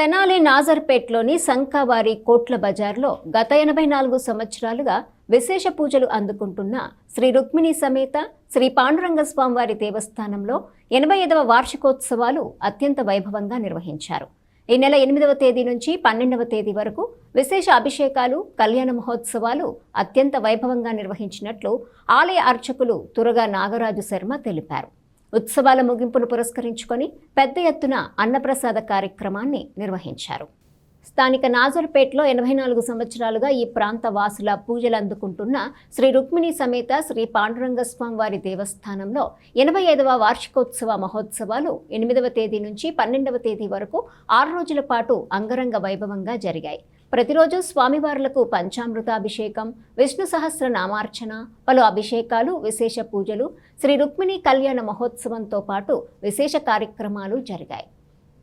తెనాలి నాజర్పేట్లోని సంకావారి కోట్ల బజార్లో గత ఎనభై నాలుగు సంవత్సరాలుగా విశేష పూజలు అందుకుంటున్న శ్రీ రుక్మిణి సమేత శ్రీ పాండురంగ స్వామివారి దేవస్థానంలో ఎనభై ఐదవ వార్షికోత్సవాలు అత్యంత వైభవంగా నిర్వహించారు. ఈ నెల ఎనిమిదవ తేదీ నుంచి పన్నెండవ తేదీ వరకు విశేష అభిషేకాలు కళ్యాణ మహోత్సవాలు అత్యంత వైభవంగా నిర్వహించినట్లు ఆలయ అర్చకులు తురగా నాగరాజు శర్మ తెలిపారు. ఉత్సవాల ముగింపును పురస్కరించుకొని పెద్ద ఎత్తున అన్నప్రసాద కార్యక్రమాన్ని నిర్వహించారు. స్థానిక నాజర్పేటలో ఎనభై నాలుగు సంవత్సరాలుగా ఈ ప్రాంత వాసుల పూజలు అందుకుంటున్న శ్రీ రుక్మిణి సమేత శ్రీ పాండురంగ స్వామి వారి దేవస్థానంలో ఎనభై ఐదవ వార్షికోత్సవ మహోత్సవాలు ఎనిమిదవ తేదీ నుంచి పన్నెండవ తేదీ వరకు ఆరు రోజుల పాటు అంగరంగ వైభవంగా జరిగాయి. ప్రతిరోజు స్వామివార్లకు పంచామృతాభిషేకం విష్ణు సహస్ర నామార్చన పలు అభిషేకాలు విశేష పూజలు శ్రీ రుక్మిణి కళ్యాణ మహోత్సవంతో పాటు విశేష కార్యక్రమాలు జరిగాయి.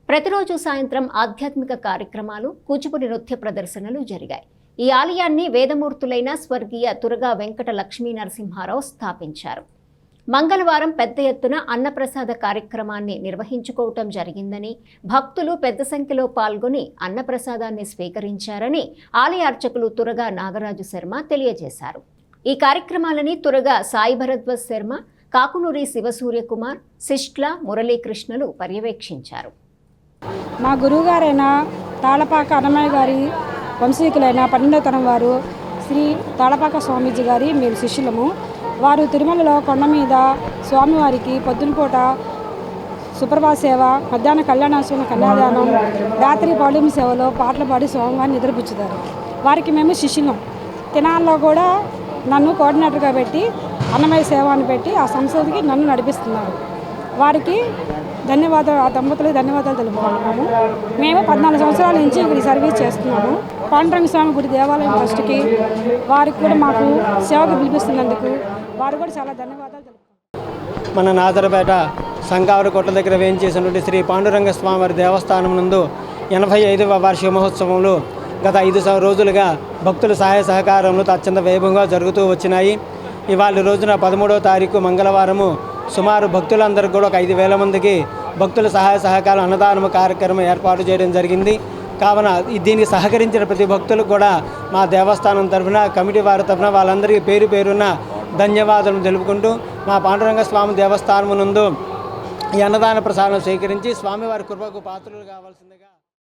ప్రతిరోజు సాయంత్రం ఆధ్యాత్మిక కార్యక్రమాలు కూచిపూడి నృత్య ప్రదర్శనలు జరిగాయి. ఈ ఆలయాన్ని వేదమూర్తులైన స్వర్గీయ తురగా వెంకట లక్ష్మీ నరసింహారావు స్థాపించారు. మంగళవారం పెద్ద ఎత్తున అన్నప్రసాద కార్యక్రమాన్ని నిర్వహించుకోవటం జరిగిందని భక్తులు పెద్ద సంఖ్యలో పాల్గొని అన్నప్రసాదాన్ని స్వీకరించారని ఆలయ అర్చకులు తురగా నాగరాజు శర్మ తెలియజేశారు. ఈ కార్యక్రమాలని తురగా సాయి భరద్వాజ్ శర్మ కాకునూరి శివసూర్యకుమార్ శిష్ట్ల మురళీకృష్ణలు పర్యవేక్షించారు. మా గురువుగారైన తాళపాక అన్నమయ్య గారి వంశీకులైన పన్నెండవ తరం వారు శ్రీ తాళపాక స్వామీజీ గారి మేము శిష్యులము. వారు తిరుమలలో కొండ మీద స్వామివారికి పొద్దునపూట సుప్రభాత సేవ మధ్యాహ్న కళ్యాణోత్సవం కన్యాదానం రాత్రి పౌర్ణమి సేవలో పాటలు పాడి స్వామివారిని నిద్రపుచ్చుతారు. వారికి మేము శిష్యులం. తినాల్లో కూడా నన్ను కోఆర్డినేటర్గా పెట్టి అన్నమయ్య సేవ అని పెట్టి ఆ సంస్థకి నన్ను నడిపిస్తున్నారు. వారికి ధన్యవాదాలు ఆ దంపతులకు ధన్యవాదాలు తెలుపుకుంటున్నాము మేము పద్నాలుగు సంవత్సరాల నుంచి ఇక్కడ సర్వీస్ చేస్తున్నాము. పాండురంగ స్వామి గుడి దేవాలయం ట్రస్ట్కి వారికి కూడా మాకు సేవకు పిలిపిస్తున్నందుకు వారు కూడా చాలా ధన్యవాదాలు తెలుపుకుంటున్నాము మన నాదరపేట సంకావరి కొట్ల దగ్గర వేయించేసినటువంటి శ్రీ పాండురంగ స్వామివారి దేవస్థానం నందు ఎనభై ఐదవ వార్షిక మహోత్సవంలో గత ఐదు రోజులుగా భక్తుల సహాయ సహకారంలో అత్యంత వైభవంగా జరుగుతూ వచ్చినాయి. ఇవాళ రోజున పదమూడవ తారీఖు మంగళవారము సుమారు భక్తులందరికీ కూడా ఒక ఐదు వేల మందికి భక్తుల సహాయ సహకారం అన్నదానం కార్యక్రమం ఏర్పాటు చేయడం జరిగింది. కావున దీనికి సహకరించిన ప్రతి భక్తులకు కూడా మా దేవస్థానం తరఫున కమిటీ వారి తరఫున వాళ్ళందరికీ పేరు పేరున ధన్యవాదాలు తెలుపుకుంటూ మా పాండురంగ స్వామి దేవస్థానం నందు ఈ అన్నదాన ప్రసాదం స్వీకరించి స్వామివారి కృపకు పాత్రలు కావాల్సిందిగా